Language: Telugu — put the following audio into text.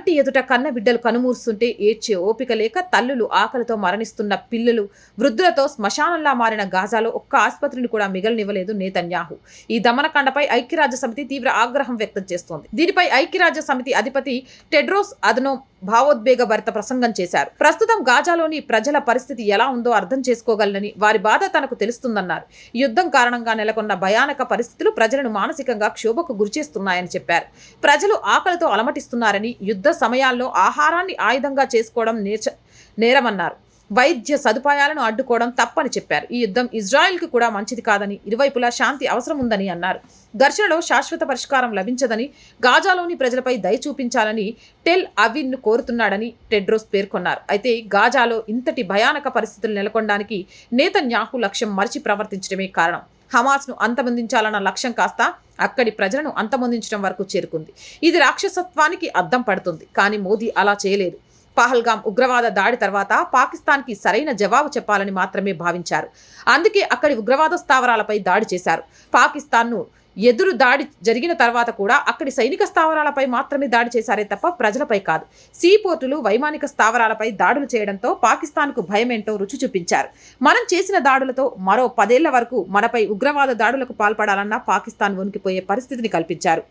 కంటి ఎదుట కన్న బిడ్డలు కనుమూరుస్తుంటే ఏడ్చే ఓపిక లేక తల్లులు ఆకలితో మరణిస్తున్న పిల్లలు వృద్ధులతో శ్మశానంలా మారిన గాజాలో ఒక్క ఆసుపత్రిని కూడా మిగలనివ్వలేదు నేతన్యాహు. ఈ దమనకాండపై ఐక్యరాజ్య సమితి తీవ్ర ఆగ్రహం వ్యక్తం చేస్తోంది. దీనిపై ఐక్యరాజ్య సమితి అధిపతి టెడ్రోస్ అదనో భావోద్వేగ భరిత ప్రసంగం చేశారు. ప్రస్తుతం గాజాలోని ప్రజల పరిస్థితి ఎలా ఉందో అర్థం చేసుకోగలనని వారి బాధ తనకు తెలుస్తుందన్నారు. యుద్ధం కారణంగా నెలకొన్న భయానక పరిస్థితులు ప్రజలను మానసికంగా క్షోభకు గురిచేస్తున్నాయని చెప్పారు. ప్రజలు ఆకలితో అలమటిస్తున్నారని యుద్ధ సమయాల్లో ఆహారాన్ని ఆయుధంగా చేసుకోవడం నేర్చ నేరమన్నారు. వైద్య సదుపాయాలను అడ్డుకోవడం తప్పని చెప్పారు. ఈ యుద్ధం ఇజ్రాయెల్కి కూడా మంచిది కాదని ఇరువైపులా శాంతి అవసరం ఉందని అన్నారు. ఘర్షణలో శాశ్వత పరిష్కారం లభించదని గాజాలోని ప్రజలపై దయ చూపించాలని టెల్ అవిన్ను కోరుతున్నాడని టెడ్రోస్ పేర్కొన్నారు. అయితే గాజాలో ఇంతటి భయానక పరిస్థితులు నెలకొనడానికి నేతన్యాహు లక్ష్యం మరిచి ప్రవర్తించడమే కారణం. హమాస్ను అంతమొందించాలన్న లక్ష్యం కాస్త అక్కడి ప్రజలను అంతమొందించడం వరకు చేరుకుంది. ఇది రాక్షసత్వానికి అద్దం పడుతుంది. కానీ మోదీ అలా చేయలేదు. పహల్గాం ఉగ్రవాద దాడి తర్వాత పాకిస్తాన్కి సరైన జవాబు చెప్పాలని మాత్రమే భావించారు. అందుకే అక్కడి ఉగ్రవాద స్థావరాలపై దాడి చేశారు. పాకిస్తాన్ను ఎదురు దాడి జరిగిన తర్వాత కూడా అక్కడి సైనిక స్థావరాలపై మాత్రమే దాడి చేశారే తప్ప ప్రజలపై కాదు. సీ పోర్టులు వైమానిక స్థావరాలపై దాడులు చేయడంతో పాకిస్తాన్కు భయమేంటో రుచి చూపించారు. మనం చేసిన దాడులతో మరో పదేళ్ళ వరకు మనపై ఉగ్రవాద దాడులకు పాల్పడాలన్న పాకిస్తాన్ వణికిపోయే పరిస్థితిని కల్పించారు.